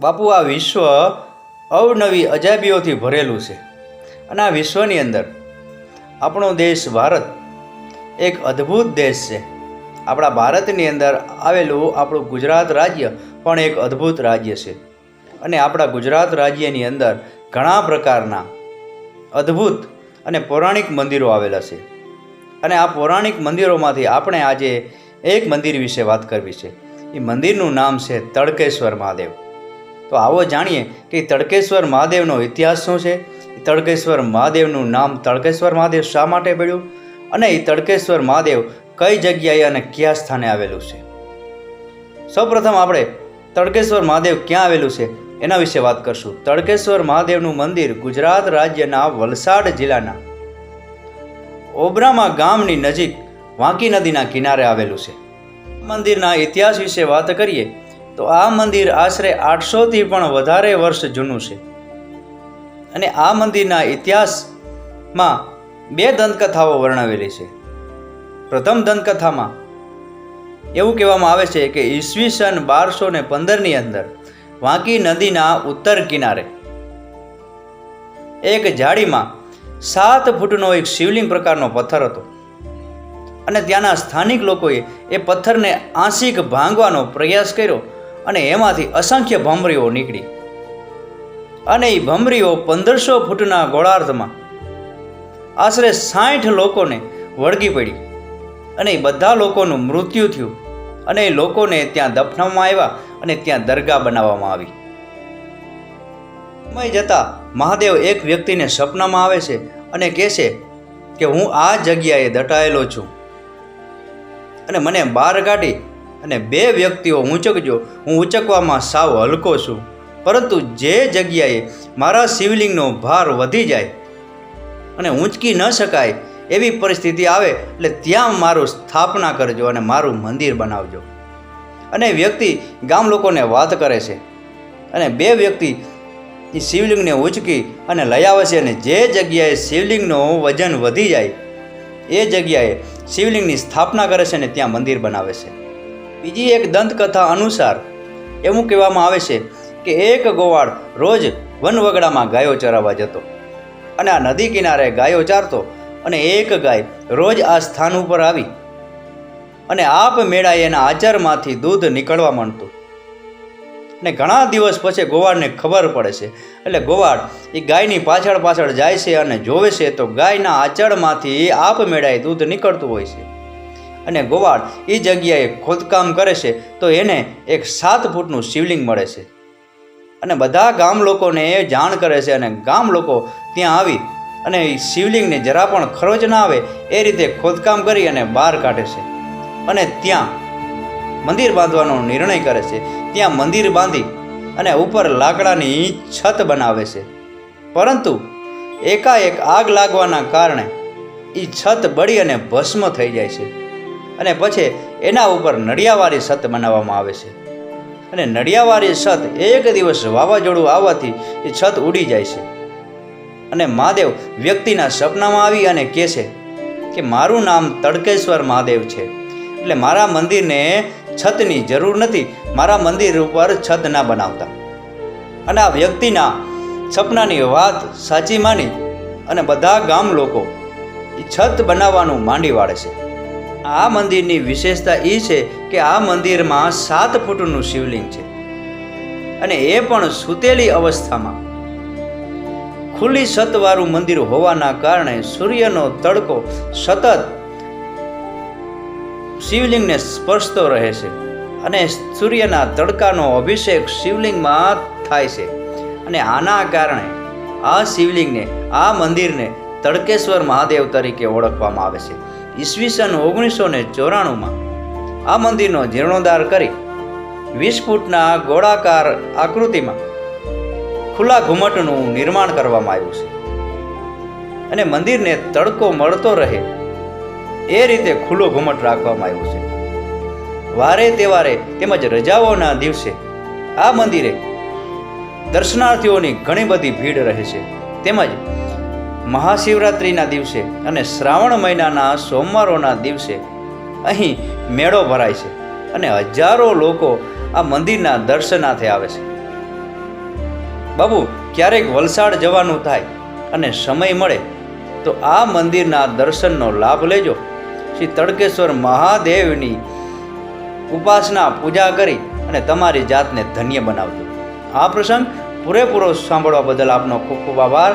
બાપુ, આ વિશ્વ અવનવી અજાયબીઓથી ભરેલું છે. અને આ વિશ્વની અંદર આપણો દેશ ભારત એક અદ્ભુત દેશ છે. આપણા ભારતની અંદર આવેલું આપણું ગુજરાત રાજ્ય પણ એક અદ્ભુત રાજ્ય છે. અને આપણા ગુજરાત રાજ્યની અંદર ઘણા પ્રકારના અદ્ભુત અને પૌરાણિક મંદિરો આવેલા છે. અને આ પૌરાણિક મંદિરોમાંથી આપણે આજે એક મંદિર વિશે વાત કરવી છે. એ મંદિરનું નામ છે તડકેશ્વર મહાદેવ. તો આવો જાણીએ કે તડકેશ્વર મહાદેવનો ઇતિહાસ શું છે? તડકેશ્વર મહાદેવનું નામ તડકેશ્વર મહાદેવ શા માટે પડ્યું? અને એ તડકેશ્વર મહાદેવ કઈ જગ્યાએ અને કયા સ્થાને આવેલું છે? સૌપ્રથમ આપણે તડકેશ્વર મહાદેવ ક્યાં આવેલું છે એના વિશે વાત કરશું. તડકેશ્વર મહાદેવનું મંદિર ગુજરાત રાજ્યના વલસાડ જિલ્લાના ઓબ્રામા ગામની નજીક વાંકી નદીના કિનારે આવેલું છે. મંદિરના ઇતિહાસ વિશે વાત કરીએ તો આ મંદિર આશરે આઠસોથી પણ વધારે વર્ષ જૂનું છે. અને આ મંદિરના ઇતિહાસમાં બે દંતકથાઓ વર્ણવેલી છે. પ્રથમ દંતકથામાં એવું કહેવામાં આવે છે કે ઈસવીસન બારસો ને પંદરની અંદર વાંકી નદીના ઉત્તર કિનારે એક જાળીમાં સાત ફૂટનો એક શિવલિંગ પ્રકારનો પથ્થર હતો. અને ત્યાંના સ્થાનિક લોકોએ એ પથ્થરને આંશિક ભાંગવાનો પ્રયાસ કર્યો અને એમાંથી અસંખ્ય ભમરીઓ નીકળી. અને એ ભમરીઓ પંદરસો ફૂટના ગોળાર્ધમાં આશરે સાઠ લોકોને વળગી પડી. અને એ બધા લોકોનું મૃત્યુ થયું. અને એ લોકોને ત્યાં દફનાવવામાં આવ્યા અને ત્યાં દરગાહ બનાવવામાં આવી. સમય જતાં મહાદેવ એક વ્યક્તિને સપનામાં આવે છે અને કહે છે કે હું આ જગ્યાએ દટાયેલો છું. અને મને બહાર કાઢી અને બે વ્યક્તિઓ ઊંચકજો. હું ઊંચકવામાં સાવ હલકો છું. પરંતુ જે જગ્યાએ મારા શિવલિંગનો ભાર વધી જાય અને ઊંચકી ન શકાય એવી પરિસ્થિતિ આવે, એટલે ત્યાં મારું સ્થાપના કરજો અને મારું મંદિર બનાવજો. અને વ્યક્તિ ગામ લોકોને વાત કરે છે. અને બે વ્યક્તિ શિવલિંગને ઉંચકી અને લઈ આવે છે અને જે જગ્યાએ શિવલિંગનું વજન વધી જાય, એ જગ્યાએ શિવલિંગની સ્થાપના કરે છે અને ત્યાં મંદિર બનાવે છે. બીજી એક દંતકથા અનુસાર એવું કહેવામાં આવે છે કે એક ગોવાળ રોજ વનવગડામાં ગાયો ચરાવવા જતો અને આ નદી કિનારે ગાયો ચારતો અને એક ગાય રોજ આ સ્થાન ઉપર આવી અને આપ મેળાએ એના આચરમાંથી દૂધ નીકળવા માંડતું. ને ઘણા દિવસ પછી ગોવાળને ખબર પડે છે. એટલે ગોવાળ એ ગાયની પાછળ પાછળ જાય છે અને જોવે છે તો ગાયના આચળમાંથી આપ મેળાએ દૂધ નીકળતું હોય છે. અને ગોવાળ એ જગ્યાએ ખોદકામ કરે છે, તો એને એક સાત ફૂટનું શિવલિંગ મળે છે. અને બધા ગામ લોકોને એ જાણ કરે છે અને ગામ લોકો ત્યાં આવી અને એ શિવલિંગને જરા પણ ખરોચ ના આવે એ રીતે ખોદકામ કરી અને બહાર કાઢે છે. અને ત્યાં મંદિર બાંધવાનો નિર્ણય કરે છે. ત્યાં મંદિર બાંધી અને ઉપર લાકડાની છત બનાવે છે. પરંતુ એકાએક આગ લાગવાના કારણે એ છત બળી અને ભસ્મ થઈ જાય છે. અને પછી એના ઉપર નડિયાવાળી છત બનાવવામાં આવે છે. અને નડિયાવાળી છત એક દિવસ વાવાઝોડું આવવાથી એ છત ઉડી જાય છે. અને મહાદેવ વ્યક્તિના સપનામાં આવી અને કહે છે કે મારું નામ તડકેશ્વર મહાદેવ છે. એટલે મારા મંદિરને છતની જરૂર નથી. મારા મંદિર ઉપર છત ના બનાવતા. અને આ વ્યક્તિના સપનાની વાત સાચી માની અને બધા ગામ લોકો એ છત બનાવવાનું માંડી વાળે છે. આ મંદિરની વિશેષતા એ છે કે આ મંદિરમાં સાત ફૂટનું શિવલિંગ છે. અને એ પણ સૂતેલી અવસ્થામાં. ખુલ્લી છતવાળું મંદિર હોવાના કારણે સૂર્યનો તડકો સતત શિવલિંગને સ્પર્શતો રહે છે અને સૂર્યના તડકાનો અભિષેક શિવલિંગમાં થાય છે. અને આના કારણે આ શિવલિંગને, આ મંદિરને તડકેશ્વર મહાદેવ તરીકે ઓળખવામાં આવે છે. ઈસવીસન ઓગણીસો ને ચોરાણુંમાં આ મંદિરનો જીર્ણોદ્ધાર કરી વીસ ફૂટના ગોળાકાર આકૃતિમાં ખુલ્લા ઘુમટનું નિર્માણ કરવામાં આવ્યું છે. અને મંદિરને તડકો મળતો રહે એ રીતે ખુલ્લો ઘુમટ રાખવામાં આવ્યું છે. વારે તહેવારે તેમજ રજાઓના દિવસે આ મંદિરે દર્શનાર્થીઓની ઘણી બધી ભીડ રહે છે. તેમજ મહાશિવરાત્રિના દિવસે અને શ્રાવણ મહિનાના સોમવારોના દિવસે અહીં મેળો ભરાય છે અને હજારો લોકો આ મંદિરના દર્શનાર્થે આવે છે. બાબુ, ક્યારેક વલસાડ જવાનું થાય અને સમય મળે તો આ મંદિરના દર્શનનો લાભ લેજો. શ્રી તડકેશ્વર મહાદેવની ઉપાસના પૂજા કરી અને તમારી જાતને ધન્ય બનાવજો. આ પ્રસંગ પૂરેપૂરો સાંભળવા બદલ આપનો ખૂબ ખૂબ આભાર.